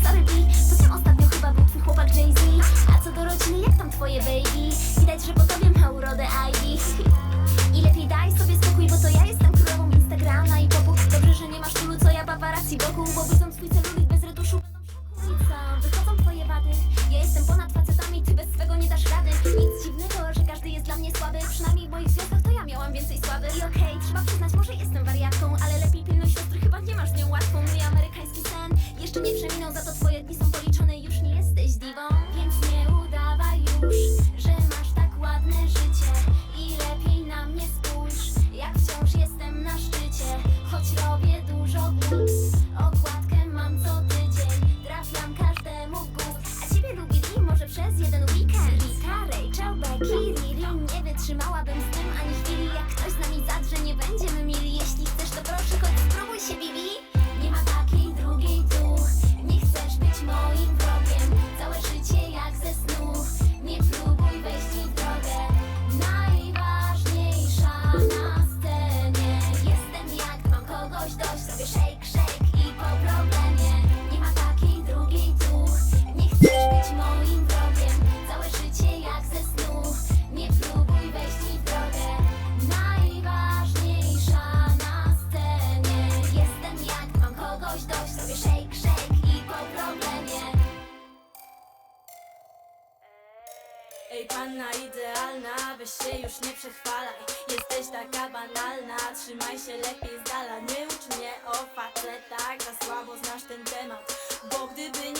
Stary B, to czym ostatnio chyba był twój chłopak Jay-Z. Ej panna idealna, weź się już nie przechwalaj. Jesteś taka banalna, trzymaj się lepiej z dala. Nie ucz mnie o facetach, za słabo znasz ten temat. Bo gdyby nie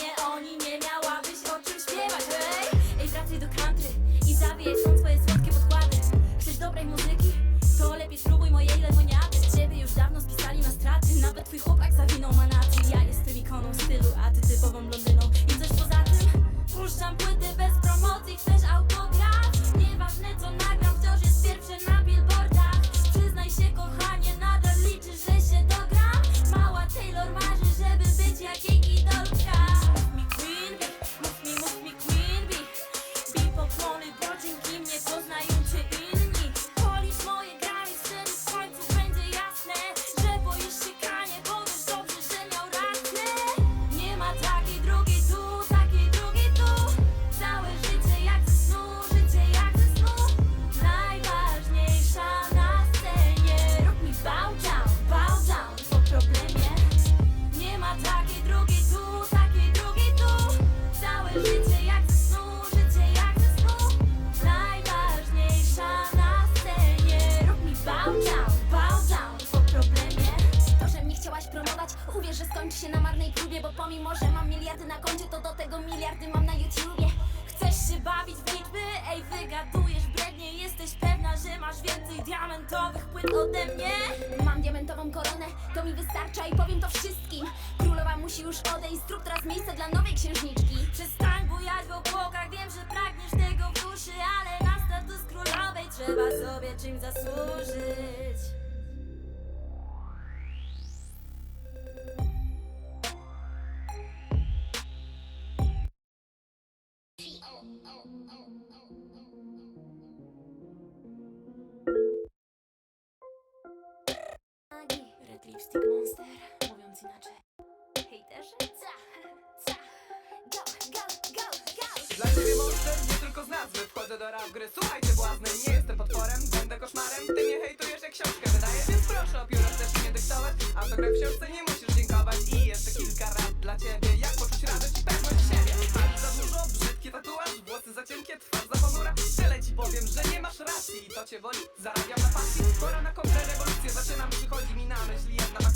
skończy się na marnej próbie Bo pomimo, że mam miliardy na koncie To do tego miliardy mam na YouTubie Chcesz się bawić w liczby? Ej, wygadujesz brednie Jesteś pewna, że masz więcej diamentowych płyt ode mnie? Mam diamentową koronę, to mi wystarcza i powiem to wszystkim Królowa musi już odejść, zrób teraz miejsce dla nowej księżniczki Przestań bujać w obłokach, wiem, że pragniesz tego w duszy Ale na status królowej trzeba sobie czym zasłużyć Lipstick Monster, mówiąc inaczej. Hejterzy? Ca, ca, go, go, go, go. Dla ciebie monster, nie tylko z nazwy Wchodzę do rap gry, słuchajcie błazny Nie jestem potworem, będę koszmarem. Ty mnie hejtujesz jak książkę wydaje Więc proszę o pióro, chcesz mnie dyktować? Autograf w książce nie musisz dziękować. I jeszcze kilka rad dla ciebie. Jak poczuć radość i pewność siebie? Masz za dużo, brzydki tatuaż Włosy za cienkie, twarz za ponura. Tyle ci powiem, że nie masz racji. I to cię woli. zarabiam na pasji Pora na konkretnego na myśli chodzi mi na myśl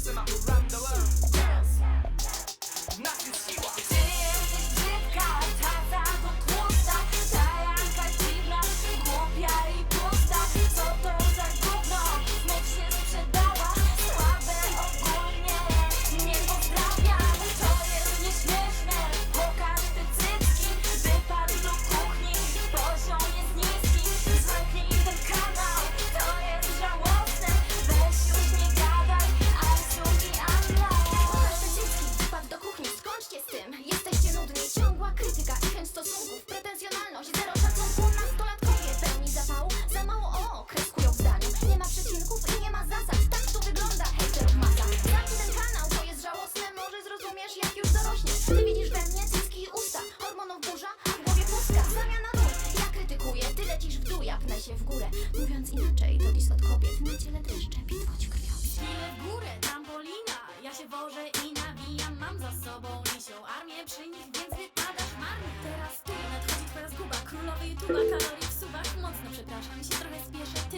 Spokojnie, więc wypadasz marnie Teraz tu nadchodzi twoja zguba. Królowy YouTube'a, kalorii w suwach Mocno przepraszam, się trochę spieszę. Ty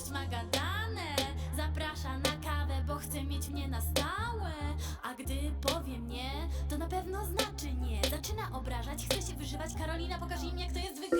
miłość ma gadane. Zaprasza na kawę, bo chce mieć mnie na stałe. A gdy powiem nie, to na pewno znaczy nie. Zaczyna obrażać, chce się wyżywać. Karolina, pokaż im jak to jest zwykle